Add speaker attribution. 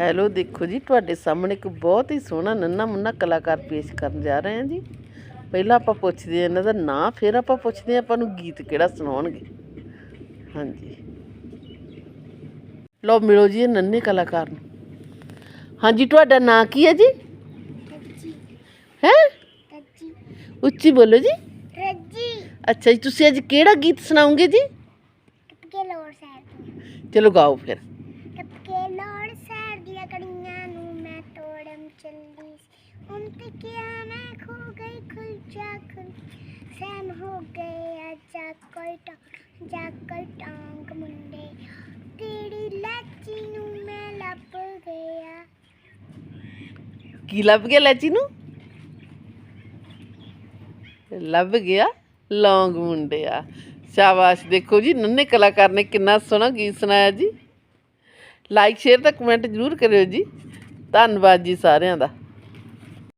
Speaker 1: Hello ਦੇਖੋ ਜੀ ਤੁਹਾਡੇ ਸਾਹਮਣੇ ਇੱਕ ਬਹੁਤ ਹੀ ਸੋਹਣਾ ਨੰਨਾ ਮੁੰਨਾ ਕਲਾਕਾਰ ਪੇਸ਼ ਕਰਨ ਜਾ ਰਹੇ ਹਾਂ ਜੀ। ਪਹਿਲਾਂ ਆਪਾਂ ਪੁੱਛਦੇ ਹਾਂ ਇਹਨਾਂ ਦਾ ਨਾਂ ਫਿਰ ਆਪਾਂ ਪੁੱਛਦੇ ਹਾਂ ਆਪਾਂ ਨੂੰ ਗੀਤ ਕਿਹੜਾ ਸੁਣਾਉਣਗੇ। ਹਾਂਜੀ। ਲਓ ਮਿਲੋ ਜੀ ਇਹ ਨੰਨੇ ਕਲਾਕਾਰ ਨੂੰ। ਹਾਂਜੀ ਤੁਹਾਡਾ ਨਾਂ ਕੀ ਹੈ ਜੀ? ਹੈ? ਉੱਚੀ ਬੋਲੋ ਜੀ।
Speaker 2: ਰੱਜੀ।
Speaker 1: ਅੱਛਾ ਜੀ ਤੁਸੀਂ ਅੱਜ ਕਿਹੜਾ ਗੀਤ ਸੁਣਾਓਗੇ ਜੀ? ਚਲੋ ਗਾਓ ਫਿਰ।
Speaker 2: ਹੁਣ ਤੇ ਕਿਆ ਮੈਂ ਖੋ ਗਈ ਖੁਲ ਜਾ ਖੁਲ ਸੈਮ ਹੋ ਗਏ ਆ ਜਾ ਕੋਈ ਤੇਰੀ ਲੱਚੀ ਨੂੰ ਮੈਂ ਲੱਭ ਗਿਆ
Speaker 1: ਕੀ ਲੱਭ ਗਿਆ ਲੈਚੀ ਨੂੰ ਲੱਭ ਗਿਆ ਲੌਂਗ ਮੁੰਡਿਆ ਸ਼ਾਬਾਸ਼ ਦੇਖੋ ਜੀ ਨੰਨੇ ਕਲਾਕਾਰ ਨੇ ਕਿੰਨਾ ਸੋਹਣਾ ਗੀਤ ਸੁਣਾਇਆ ਜੀ ਲਾਈਕ ਸ਼ੇਅਰ ਤੇ ਕਮੈਂਟ ਜ਼ਰੂਰ ਕਰਿਓ ਜੀ। ਧੰਨਵਾਦ ਜੀ ਸਾਰਿਆਂ ਦਾ।